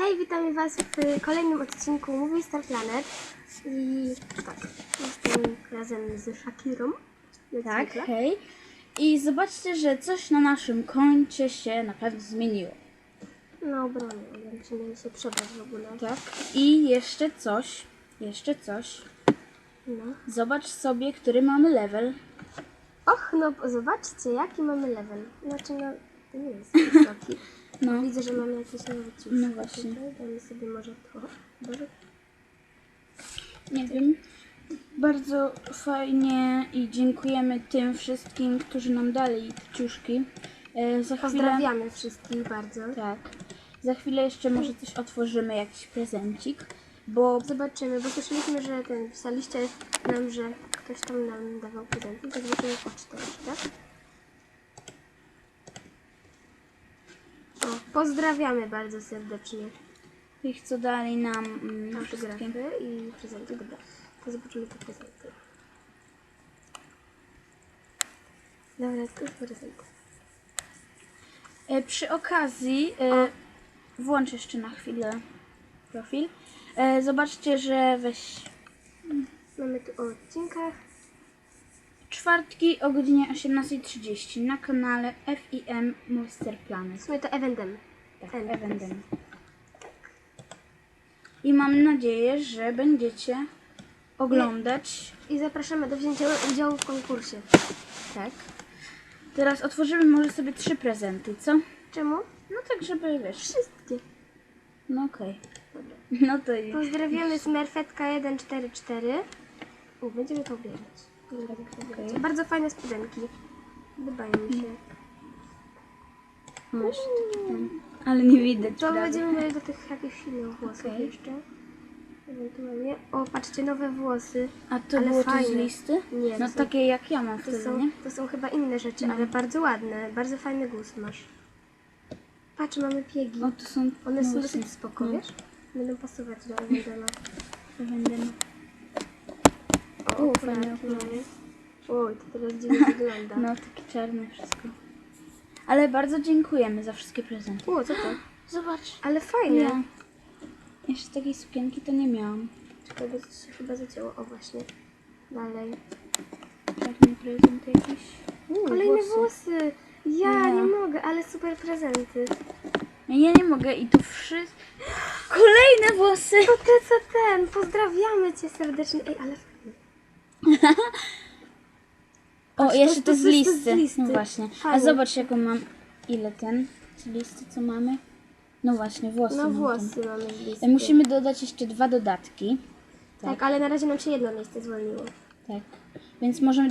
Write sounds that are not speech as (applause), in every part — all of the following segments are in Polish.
Hej, witamy Was w kolejnym odcinku Movie Star Planet. I tak, jestem razem z Shakirą. jak Tak, zwykle. hej. I zobaczcie, że coś na naszym koncie się naprawdę zmieniło. No, bronię, musimy się przebrać w ogóle. Tak. I jeszcze coś, jeszcze coś. No. Zobacz sobie, który mamy level. Och, no zobaczcie, jaki mamy level. Znaczy, no, to nie jest wysoki. No, Widzę, że mamy jakieś nowe ciuszki. No właśnie. Tutaj damy sobie może to. Nie wiem. Bardzo fajnie i dziękujemy tym wszystkim, którzy nam dali te ciuszki. E, za chwilę, Pozdrawiamy wszystkich bardzo. tak. Za chwilę jeszcze może coś otworzymy, jakiś prezencik, bo Zobaczymy, bo słyszeliśmy, że ten pisaliście nam, że ktoś tam nam dawał prezenty, tak zobaczymy pocztę jeszcze. O, pozdrawiamy bardzo serdecznie tych, co dali nam mm, autografy i prezenty. Dobra, to zobaczymy te prezenty. Dobra, to już prezenty. E, przy okazji, e, włącz jeszcze na chwilę profil. E, zobaczcie, że weź Mamy tu o odcinkach. Czwartki o godzinie 18.30 na kanale FIM Monster W Planet. sumie to Eventem. Tak, Ten. Eventem. I mam nadzieję, że będziecie oglądać. I zapraszamy do wzięcia udziału w konkursie. Tak. Teraz otworzymy może sobie trzy prezenty, co? Czemu? No tak, żeby wiesz. Wszystkie. No okej. Dobra. (laughs) No to i. Pozdrawiamy Smurfetka 144. U, będziemy to ubierać. Okej. Bardzo fajne spodenki. Podobają mi się. Masz tam. Ale nie widać. To prawie. będziemy mieli do tych jakichś innych włosów Okej. jeszcze. Ewentualnie. O, patrzcie, nowe włosy. A to Ale było to z fajne. listy? Nie, No są- takie jak ja mam To wtedy, są, nie? to są chyba inne rzeczy, No. ale bardzo ładne. Bardzo fajny gust masz. Patrz, mamy piegi. O, to są... One są no dosyć właśnie. spoko, No, wiesz? Będą pasować do będę... O, U, okulary fajne okulary. Oj, to teraz dziwnie (laughs) wygląda. No, takie czarne wszystko. Ale bardzo dziękujemy za wszystkie prezenty. O, co to? Zobacz. Ale fajne. Ja. Jeszcze takiej sukienki to nie miałam. Czekaj, bo to się chyba zacięło. O, właśnie. Dalej. Czarny prezent jakiś. U, Kolejne włosy. Ja No. nie mogę, ale super prezenty. Ja nie mogę i to wszystko... (gasps) Kolejne włosy! To ty co ten. Pozdrawiamy cię serdecznie. Ej, ale. (laughs) O, Patrz, jeszcze to- to to- z to- to z listy. No właśnie. A zobacz jaką mam... Ile ten? Z listy co mamy? No właśnie, włosy No włosy mamy z listy. Musimy dodać jeszcze dwa dodatki. Tak, ale na razie nam się jedno miejsce zwolniło. Tak. Więc możemy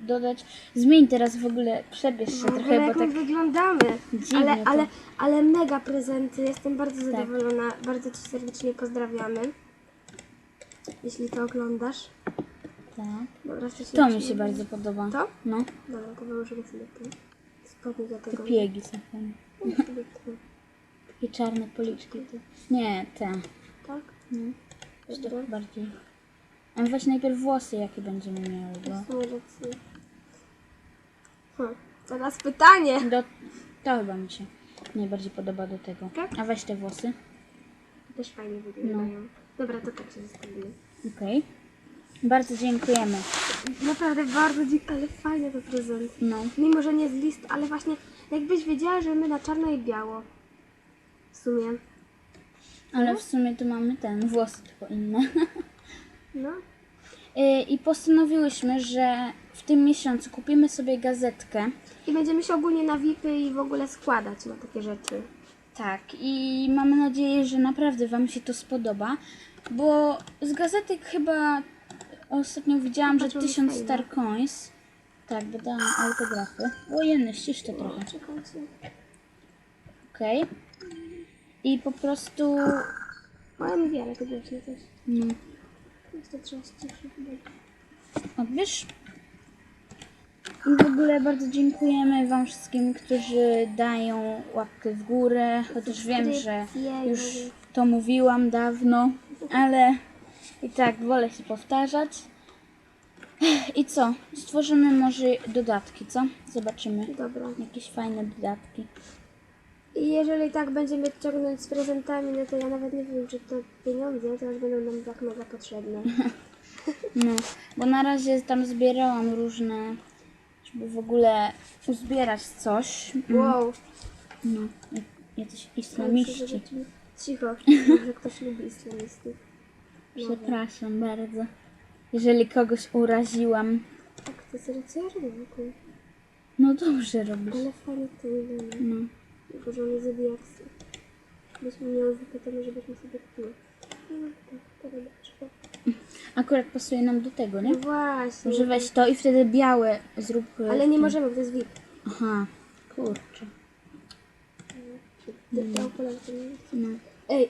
dodać. Zmień teraz w ogóle, przebierz się trochę, bo tak. wyglądamy. Dziwnie Ale, to. Tak. ale, ale mega prezenty. Jestem bardzo zadowolona. Bardzo Ci serdecznie pozdrawiamy. Jeśli to oglądasz. Dobra, To mi się bardzo podoba. To? No, Dobra, to wyłożymy sobie tu. Spodnie do te tego. piegi są fajne. No, sobie tu. Takie czarne policzki. Nie, te. Tak? No. Już Dobra. bardziej. A weź najpierw włosy, jakie będziemy miały, bo... W sumie racji. Hm. Teraz pytanie. Do... To chyba mi się najbardziej podoba do tego. Tak? A weź te włosy. Też fajnie wyglądają. No. Dobra, to tak się zostawimy. Okej. Bardzo dziękujemy. Naprawdę bardzo dziękuję, ale fajne to prezent. No. Mimo, że nie z list, ale właśnie jakbyś wiedziała, że my na czarno i biało. W sumie. Ale w sumie tu mamy ten, włosy tylko inne. (laughs) No. Y, I postanowiłyśmy, że w tym miesiącu kupimy sobie gazetkę. I będziemy się ogólnie na VIPy i w ogóle składać na takie rzeczy. Tak, i mamy nadzieję, że naprawdę Wam się to spodoba, bo z gazetek chyba ostatnio widziałam, że Patrz, mamy 1000 fajne. Star Coins. Tak, bo dałam autografy. O, ścisz to trochę. Okej. I po prostu... Mam wiele, to właśnie coś. No, Jest to trzeba ściszyć. odbierz. I w ogóle bardzo dziękujemy Wam wszystkim, którzy dają łapkę w górę, chociaż wiem, że już to mówiłam dawno, ale i tak wolę się powtarzać. I co? Stworzymy może dodatki, co? Zobaczymy. Dobra. Jakieś fajne dodatki. I jeżeli tak będziemy ciągnąć z prezentami, no to ja nawet nie wiem, czy to pieniądze teraz będą nam tak mega potrzebne. (laughs) No, bo na razie tam zbierałam różne, żeby w ogóle uzbierać coś. Mm, Wow. No, jacyś islamiści. Cicho, (laughs) może ktoś lubi islamistów. Przepraszam bardzo, jeżeli kogoś uraziłam. Tak, to jest rycerzyku. No dobrze robisz. Ale fajnie to wygląda. No. Tylko, że on zodiaksy. Byśmy miały zwykle to może byśmy sobie kupiły. No tak, to robaczko. Akurat pasuje nam do tego, nie? No właśnie. Może weź to i wtedy białe zrób. e, Ale nie możemy, bo to jest VIP. Aha, kurczę. Nie No. Ej,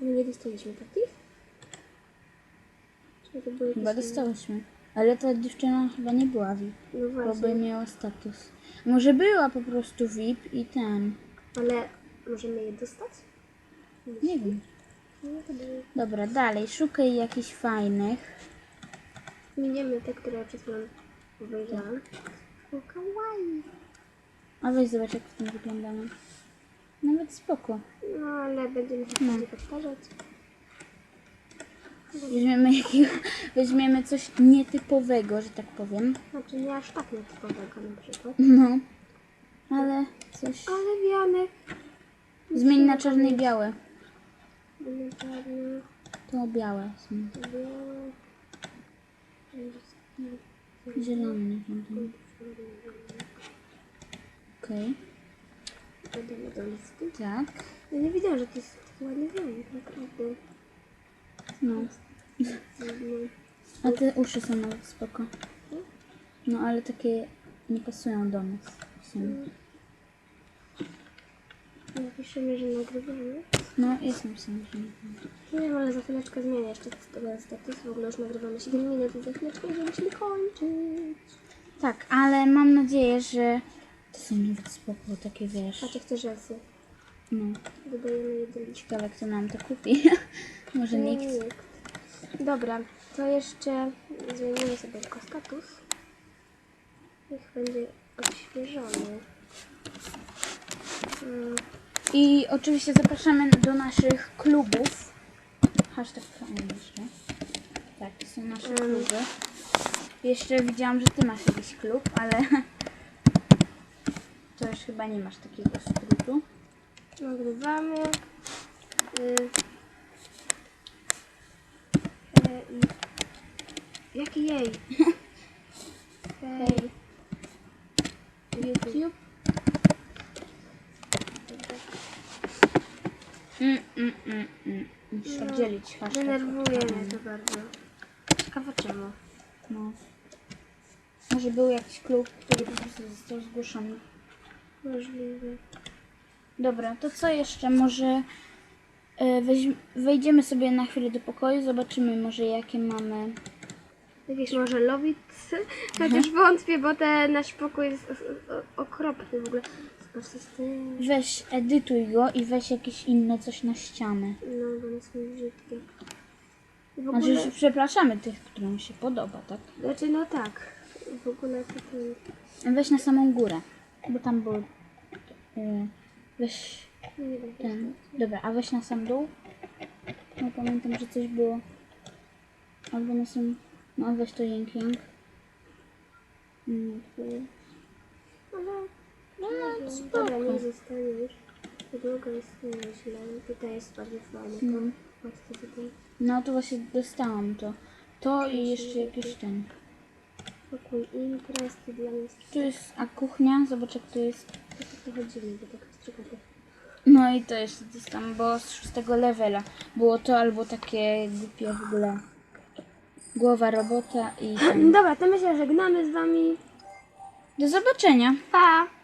my nie dostaliśmy takich? Chyba dostałyśmy. Ale ta dziewczyna chyba nie była VIP, No bo by właśnie, miała status. Może była po prostu VIP i ten. ale możemy je dostać? Nie wiem. No to. Dobra, dalej, szukaj jakichś fajnych. Miniemy te, które przed chwilą obejrzałam. O, kawaii. A weź zobacz jak w tym wyglądamy. Nawet spoko. No, ale będziemy się No. bardziej powtarzać. Weźmiemy, weźmiemy coś nietypowego, że tak powiem. Znaczy nie aż tak nietypowego na przykład. No. Ale coś. Ale wiany. Zmień na czarne i białe. Czarne, To białe są. białe. Zielone nie wiem. Okej, Dodamy do listy. tak. Ja nie wiedziałam, że to jest taki ładny wianek, naprawdę. No. No, A te uszy są nawet spoko. No ale takie nie pasują do nas. w sumie. Napiszemy, że nagrywamy. No, jestem sam. że nie wiem. Nie wiem, ale za chwileczkę zmienię jeszcze ten status. W ogóle już nagrywamy 7 minut i za chwileczkę będziemy kończyć. Tak, ale mam nadzieję, że to są nawet spoko, takie wiesz. Patrzcie, te rzęsy. No, Dodajemy je do listy. ciekawe kto nam to kupi. (laughs) Może nikt. Dobra, to jeszcze zmienimy sobie tylko status. Niech będzie odświeżony. Mm, I oczywiście zapraszamy do naszych klubów. Hashtag jeszcze. Tak, to są nasze Mm. kluby. Jeszcze widziałam, że ty masz jakiś klub, ale (laughs) to już chyba nie masz takiego skrótu. Nagrywamy. Y, e, i- Jaki jej? (laughs) Hej. YouTube. Mm, mm, mm, mm. Musisz No, oddzielić hashtag. Denerwuje mnie to bardzo. Ciekawe czemu. No. Może był jakiś klub, który po prostu został zgłoszony. Możliwe. Dobra, to co jeszcze? Może e, wejdziemy sobie na chwilę do pokoju, zobaczymy może jakie mamy. Jakieś może lowicy? Chociaż wątpię, bo ten nasz pokój jest o- o- okropny w ogóle. Zobaczcie z tym. Weź, edytuj go i weź jakieś inne coś na ścianę. No, bo one są brzydkie. I W Znaczy, ogóle, że przepraszamy tych, którym się podoba, tak? znaczy no tak. W ogóle to. Weź na samą górę, bo tam był. e, weź nie wiem. ten. Dobra, a weź na sam dół. No pamiętam, że coś było. Albo na sam. No weź to Yang Yang. Ale... No, spoko. Nie zostanie już. Podłoga jest nieźle. Tutaj jest bardziej fajnie. No. To Patrzcie tutaj. No to właśnie dostałam to. To i jeszcze jakiś ten. Pokój imprez, to dla jest... Tu jest a kuchnia, zobacz jak to jest. To tak chodzimy, bo tak strzykate. No i to jeszcze dostałam, bo z szóstego levela. Było to albo takie głupie w ogóle. Głowa robota i. (clears throat) Dobra, to my się żegnamy z wami. Do zobaczenia. Pa!